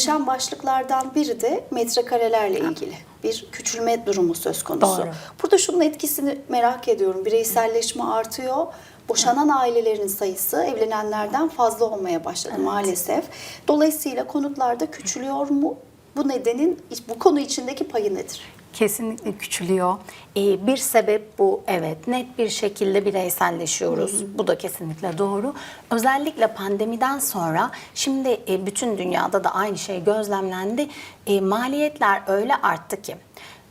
Değişen başlıklardan biri de metrekarelerle ilgili bir küçülme durumu söz konusu. Doğru. Burada şunun etkisini merak ediyorum. Bireyselleşme artıyor. Boşanan ailelerin sayısı evlenenlerden fazla olmaya başladı maalesef. Dolayısıyla konutlarda küçülüyor mu? Bu nedenin bu konu içindeki payı nedir? Kesinlikle küçülüyor. Ee, bir sebep bu evet net bir şekilde bireyselleşiyoruz. Bu da kesinlikle doğru. Özellikle pandemiden sonra şimdi e, bütün dünyada da aynı şey gözlemlendi. E, maliyetler öyle arttı ki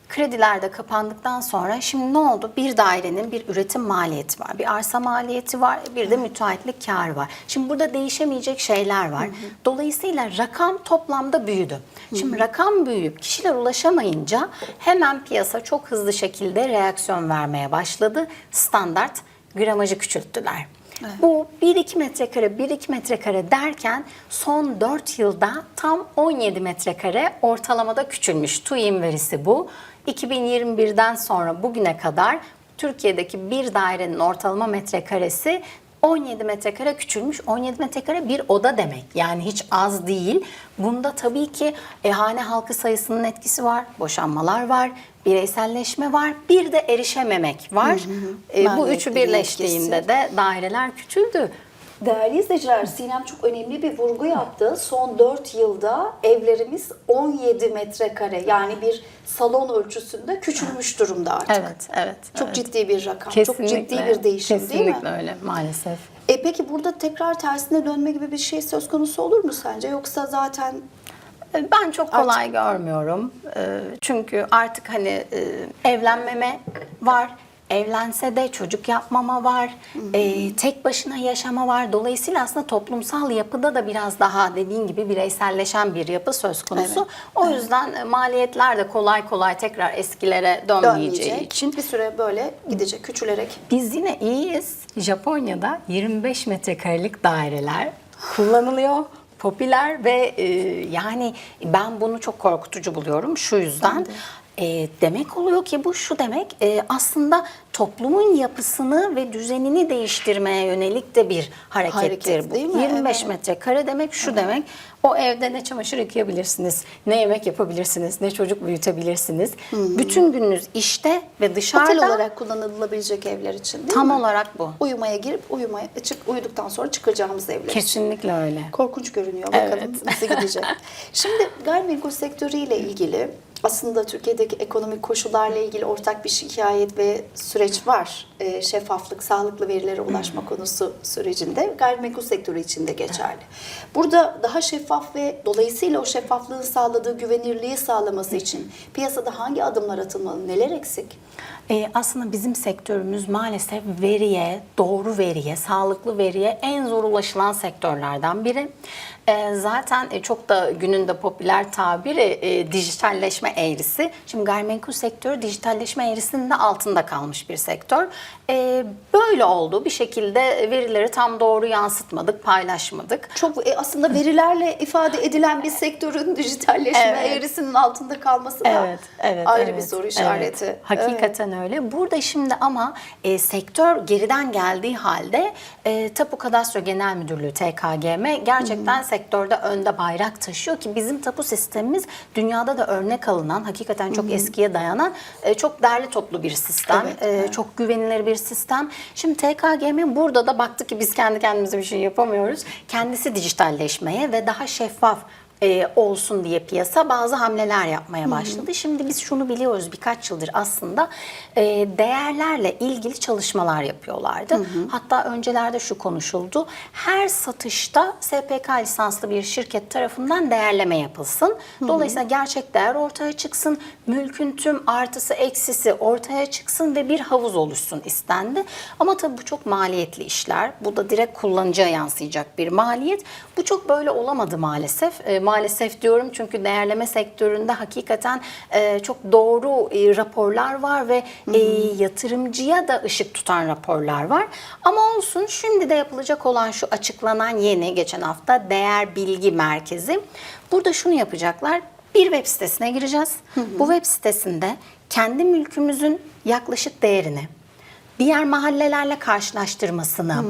krediler de kapandıktan sonra şimdi ne oldu? Bir dairenin bir üretim maliyeti var, bir arsa maliyeti var, bir de müteahhitlik karı var. Şimdi burada değişemeyecek şeyler var. Dolayısıyla rakam toplamda büyüdü. Şimdi rakam büyüyüp kişiler ulaşamayınca hemen piyasa çok hızlı şekilde reaksiyon vermeye başladı. Standart gramajı küçülttüler. Bu 1-2 metrekare, 1-2 metrekare derken son 4 yılda tam 17 metrekare ortalamada küçülmüş. TÜİ'nin verisi bu. 2021'den sonra bugüne kadar Türkiye'deki bir dairenin ortalama metrekaresi 17 metrekare küçülmüş. 17 metrekare bir oda demek. Yani hiç az değil. Bunda tabii ki e, hane halkı sayısının etkisi var. Boşanmalar var. Bireyselleşme var. Bir de erişememek var. E, bu üçü birleştiğinde etkisi. de daireler küçüldü. Değerli izleyiciler, Sinem çok önemli bir vurgu yaptı. Son 4 yılda evlerimiz 17 metrekare yani bir salon ölçüsünde küçülmüş durumda artık. Evet, evet. Çok evet. ciddi bir rakam, çok ciddi bir değişim Kesinlikle değil mi? öyle maalesef. E peki burada tekrar tersine dönme gibi bir şey söz konusu olur mu sence? Yoksa zaten Ben çok kolay görmüyorum. Ee, Çünkü artık hani e, evlenmeme var. Evlense de çocuk yapmama var. Ee, tek başına yaşama var. Dolayısıyla aslında toplumsal yapıda da biraz daha dediğin gibi bireyselleşen bir yapı söz konusu. Evet, O yüzden e, maliyetler de kolay kolay tekrar eskilere dönmeyeceği dönmeyecek, için bir süre böyle gidecek, küçülerek. Biz yine iyiyiz. Japonya'da 25 metrekarelik daireler kullanılıyor. Popüler ve e, yani ben bunu çok korkutucu buluyorum şu yüzden. E, demek oluyor ki bu şu demek e, aslında toplumun yapısını ve düzenini değiştirmeye yönelik de bir harekettir Hareket, bu. değil mi? 25 Evet. metrekare demek şu demek. O evde ne çamaşır yıkayabilirsiniz, ne yemek yapabilirsiniz, ne çocuk büyütebilirsiniz. Bütün gününüz işte ve dışarıda Otel olarak kullanılabilecek evler için değil tam mi? olarak bu. Uyumaya girip uyumaya çık uyuduktan sonra çıkacağımız evler. için. Kesinlikle öyle. Korkunç görünüyor. Bakalım Evet. nasıl gidecek. Şimdi gayrimenkul sektörüyle ilgili aslında Türkiye'deki ekonomik koşullarla ilgili ortak bir şikayet ve süreç var. Ee, şeffaflık, sağlıklı verilere ulaşma konusu sürecinde gayrimenkul sektörü için de geçerli. Burada daha şeffaf ve dolayısıyla o şeffaflığın sağladığı güvenirliği sağlaması için piyasada hangi adımlar atılmalı, neler eksik? Ee, aslında bizim sektörümüz maalesef veriye, doğru veriye, sağlıklı veriye en zor ulaşılan sektörlerden biri. Ee, zaten e, çok da gününde popüler tabiri e, dijitalleşme eğrisi. Şimdi gayrimenkul sektörü dijitalleşme eğrisinin de altında kalmış bir sektör. Ee, böyle oldu. Bir şekilde verileri tam doğru yansıtmadık, paylaşmadık. Çok e, aslında verilerle ifade edilen bir sektörün dijitalleşme Evet. eğrisinin altında kalması da Evet, evet, ayrı evet, bir soru evet. işareti. Hakikaten öyle. Burada şimdi ama e, sektör geriden geldiği halde e, Tapu Kadastro Genel Müdürlüğü TKGM gerçekten sektörde önde bayrak taşıyor ki bizim tapu sistemimiz dünyada da örnek alınan, hakikaten çok eskiye dayanan e, çok derli toplu bir sistem. Evet, E, evet. Çok güvenilir bir sistem. Şimdi TKGM burada da baktı ki biz kendi kendimize bir şey yapamıyoruz. Kendisi dijitalleşmeye ve daha şeffaf e, olsun diye piyasa bazı hamleler yapmaya başladı. Şimdi biz şunu biliyoruz birkaç yıldır aslında e, değerlerle ilgili çalışmalar yapıyorlardı. Hatta öncelerde şu konuşuldu. Her satışta SPK lisanslı bir şirket tarafından değerleme yapılsın. Dolayısıyla gerçek değer ortaya çıksın. Mülkün tüm artısı eksisi ortaya çıksın ve bir havuz oluşsun istendi. Ama tabii bu çok maliyetli işler. Bu da direkt kullanıcıya yansıyacak bir maliyet. Bu çok böyle olamadı maalesef. E, maalesef diyorum çünkü değerleme sektöründe hakikaten e, çok doğru e, raporlar var ve e, yatırımcıya da ışık tutan raporlar var. Ama olsun şimdi de yapılacak olan şu açıklanan yeni geçen hafta değer bilgi merkezi. Burada şunu yapacaklar. Bir web sitesine gireceğiz. Bu web sitesinde kendi mülkümüzün yaklaşık değerini, diğer mahallelerle karşılaştırmasını,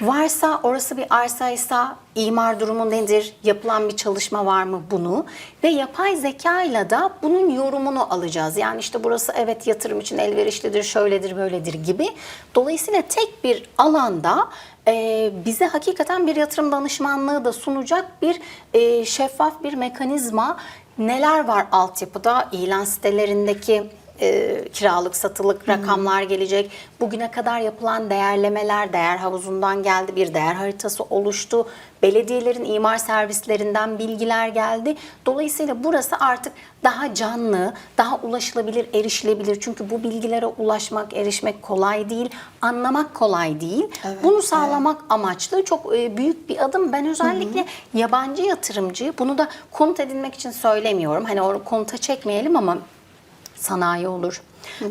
varsa orası bir arsaysa imar durumu nedir, yapılan bir çalışma var mı bunu ve yapay zeka ile de bunun yorumunu alacağız. Yani işte burası evet yatırım için elverişlidir, şöyledir, böyledir gibi. Dolayısıyla tek bir alanda e, bize hakikaten bir yatırım danışmanlığı da sunacak bir e, şeffaf bir mekanizma. Neler var altyapıda, ilan sitelerindeki e, kiralık satılık rakamlar gelecek. Bugüne kadar yapılan değerlemeler değer havuzundan geldi. Bir değer haritası oluştu. Belediyelerin imar servislerinden bilgiler geldi. Dolayısıyla burası artık daha canlı, daha ulaşılabilir, erişilebilir. Çünkü bu bilgilere ulaşmak, erişmek kolay değil. Anlamak kolay değil. Evet, Bunu sağlamak amaçlı çok e, büyük bir adım. Ben özellikle yabancı yatırımcıyı bunu da konut edinmek için söylemiyorum. Hani onu konuta çekmeyelim ama sanayi olur.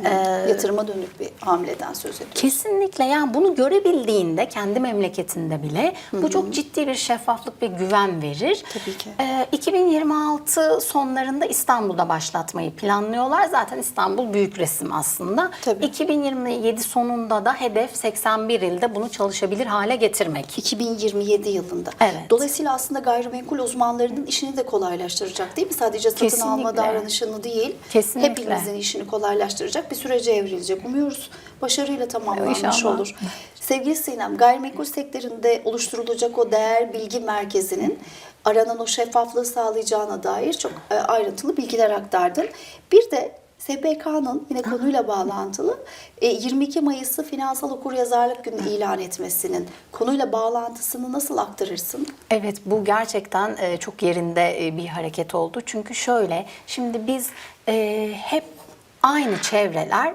Ee, Yatırıma dönük bir hamleden söz ediyoruz. Kesinlikle yani bunu görebildiğinde kendi memleketinde bile bu çok ciddi bir şeffaflık ve güven verir. Tabii ki. Ee, 2026 sonlarında İstanbul'da başlatmayı planlıyorlar. Zaten İstanbul büyük resim aslında. Tabii. 2027 sonunda da hedef 81 ilde bunu çalışabilir hale getirmek. 2027 yılında. Evet. Dolayısıyla aslında gayrimenkul uzmanlarının işini de kolaylaştıracak değil mi? Sadece satın Kesinlikle. alma davranışını değil, Kesinlikle. hepimizin işini kolaylaştıracak bir sürece evrilecek. Umuyoruz başarıyla tamamlanmış İnşallah. olur. Sevgili Sinem, gayrimenkul sektöründe oluşturulacak o değer bilgi merkezinin aranan o şeffaflığı sağlayacağına dair çok e, ayrıntılı bilgiler aktardın. Bir de SPK'nın yine konuyla bağlantılı e, 22 Mayıs'ı Finansal Okuryazarlık Günü ilan etmesinin konuyla bağlantısını nasıl aktarırsın? Evet bu gerçekten e, çok yerinde e, bir hareket oldu. Çünkü şöyle şimdi biz e, hep aynı çevreler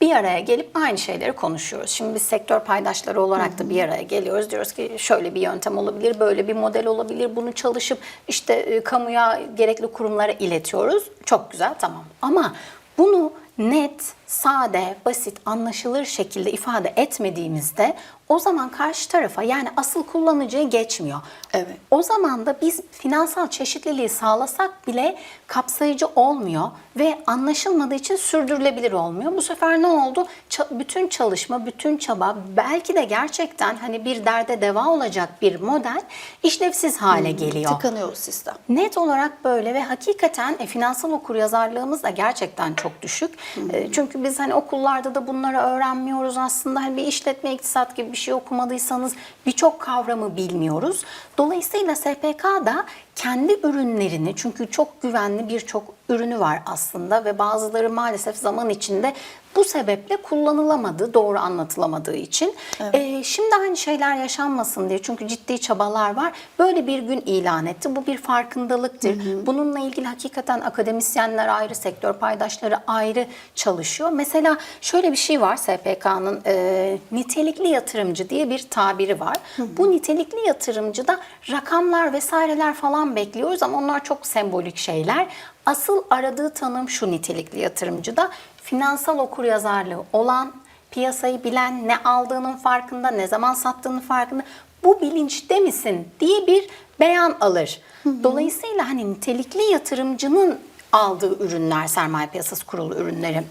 bir araya gelip aynı şeyleri konuşuyoruz. Şimdi biz sektör paydaşları olarak da bir araya geliyoruz. Diyoruz ki şöyle bir yöntem olabilir, böyle bir model olabilir. Bunu çalışıp işte e, kamuya gerekli kurumlara iletiyoruz. Çok güzel tamam. Ama bunu net, sade, basit, anlaşılır şekilde ifade etmediğimizde o zaman karşı tarafa yani asıl kullanıcıya geçmiyor. Evet. O zaman da biz finansal çeşitliliği sağlasak bile kapsayıcı olmuyor ve anlaşılmadığı için sürdürülebilir olmuyor. Bu sefer ne oldu? Ça- bütün çalışma, bütün çaba belki de gerçekten hani bir derde deva olacak bir model işlevsiz hale geliyor. Tıkanıyor sistem. Net olarak böyle ve hakikaten e, finansal okuryazarlığımız da gerçekten çok düşük. E, çünkü biz hani okullarda da bunları öğrenmiyoruz aslında. Hani bir işletme iktisat gibi bir şey okumadıysanız birçok kavramı bilmiyoruz. Dolayısıyla SPK da kendi ürünlerini çünkü çok güvenli birçok ürünü var aslında ve bazıları maalesef zaman içinde bu sebeple kullanılamadı, doğru anlatılamadığı için. E, şimdi aynı şeyler yaşanmasın diye çünkü ciddi çabalar var. Böyle bir gün ilan etti. Bu bir farkındalıktır. Bununla ilgili hakikaten akademisyenler ayrı, sektör paydaşları ayrı çalışıyor. Mesela şöyle bir şey var SPK'nın e, nitelikli yatırımcı diye bir tabiri var. Bu nitelikli yatırımcıda rakamlar vesaireler falan bekliyoruz ama onlar çok sembolik şeyler. Asıl aradığı tanım şu nitelikli yatırımcıda finansal okuryazarlığı olan, piyasayı bilen, ne aldığının farkında, ne zaman sattığının farkında, bu bilinçte misin diye bir beyan alır. Dolayısıyla hani nitelikli yatırımcının aldığı ürünler sermaye piyasası kurulu ürünleri.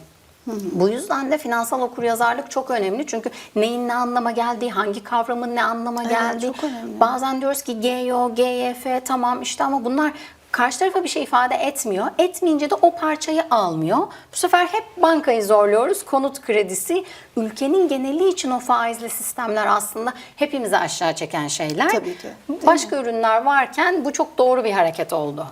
Bu yüzden de finansal okuryazarlık çok önemli. Çünkü neyin ne anlama geldiği, hangi kavramın ne anlama Evet, geldiği. çok önemli. Bazen diyoruz ki GEO, GYF tamam işte ama bunlar karşı tarafa bir şey ifade etmiyor. Etmeyince de o parçayı almıyor. Bu sefer hep bankayı zorluyoruz. Konut kredisi ülkenin geneli için o faizli sistemler aslında hepimizi aşağı çeken şeyler. Tabii ki. Değil Başka ürünler varken bu çok doğru bir hareket oldu.